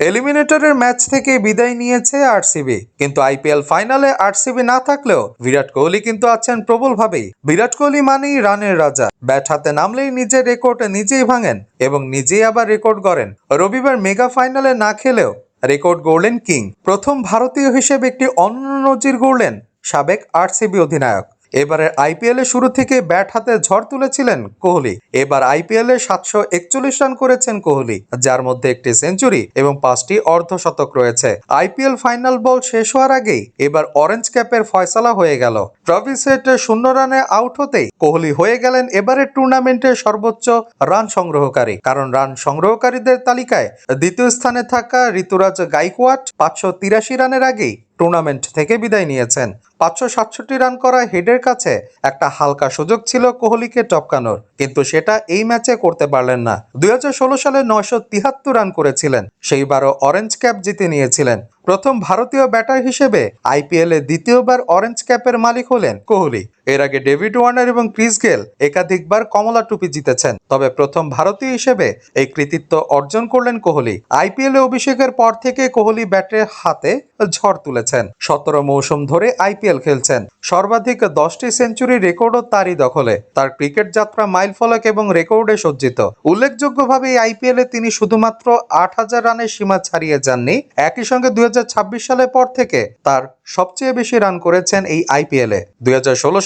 এলিমিনেটরের match থেকে বিদায় নিয়েছে আরসিবি কিন্তু আইপিএল ফাইনালে আরসিবি না থাকলেও বিরাট কোহলি কিন্তু আছেন প্রবলভাবেই। বিরাট কোহলি মানেই রানের রাজা। ব্যাট হাতে নামলেই নিজের রেকর্ড নিজেই ভাঙেন এবং নিজেই আবার রেকর্ড গড়েন। রবিবার মেগা ফাইনালে না খেলেও রেকর্ড গড়লেন কিং। প্রথম ভারতীয় হিসেবে একটি অন্য নজির গড়লেন সাবেক আরসিবি অধিনায়ক। এবারের আইপিএল এ শুরু থেকে ব্যাট হাতে ঝড় তুলেছিলেন কোহলি। এবার আইপিএল সাতশো একচল্লিশ রান করেছেন কোহলি, যার মধ্যে একটি সেঞ্চুরি এবং পাঁচটি অর্ধশতক রয়েছে। আইপিএল ফাইনাল বল শেষ হওয়ার আগেই এবার অরেঞ্জ ক্যাপের ফয়সালা হয়ে গেল। ট্রফি সেট শূন্য রানে আউট হতেই কোহলি হয়ে গেলেন এবারের টুর্নামেন্টের সর্বোচ্চ রান সংগ্রহকারী। কারণ রান সংগ্রহকারীদের তালিকায় দ্বিতীয় স্থানে থাকা ঋতুরাজ গাইকোয়াট পাঁচশো তিরাশি রানের আগেই টুর্নামেন্ট থেকে বিদায় নিয়েছেন। পাঁচশো সাতষট্টি রান করা হেডের কাছে একটা হালকা সুযোগ ছিল কোহলিকে টপকানোর, কিন্তু সেটা এই ম্যাচে করতে পারলেন না। দুই হাজার ষোলো সালে নয়শো তিহাত্তর রান করেছিলেন, সেইবারও অরেঞ্জ ক্যাপ জিতে নিয়েছিলেন। প্রথম ভারতীয় ব্যাটার হিসেবে আইপিএল দ্বিতীয়বার অরেঞ্জ ক্যাপের মালিক হলেন কোহলি। এর আগে ডেভিড ওয়ার্নার এবং ক্রিস গেল একাধিকবার কমলা টুপি জিতেছেন, তবে প্রথম ভারতীয় হিসেবে এই কৃতিত্ব অর্জন করলেন কোহলি। আইপিএল অভিষেকের পর থেকে কোহলি ব্যাটের হাতে ঝড় তুলেছেন। সতেরো মৌসুম ধরে আইপিএল খেলছেন। সর্বাধিক দশটি সেঞ্চুরি রেকর্ডও তারই দখলে। তার ক্রিকেট যাত্রা মাইল ফলক এবং রেকর্ডে সজ্জিত। উল্লেখযোগ্যভাবে এই আইপিএল তিনি শুধুমাত্র আট হাজার রানের সীমা ছাড়িয়ে যাননি। একই সঙ্গে দুই হাজার ছাব্বিশ সালের পর থেকে তার সবচেয়ে বেশি রান করেছেন এই আইপিএল। দুই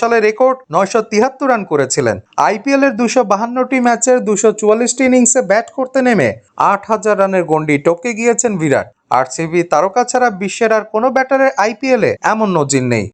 সালে রেকর্ড নয়শো তিয়াত্তর রান করেছিলেন। আইপিএল এর দুশো বাহান্নটি ম্যাচের দুশো চুয়াল্লিশটি ইনিংসে ব্যাট করতে নেমে আট হাজার রানের গন্ডি টপকে গিয়েছেন বিরাট। আরসিবি তারকা ছাড়া বিশ্বের আর কোনো ব্যাটারের আইপিএলে এমন নজির নেই।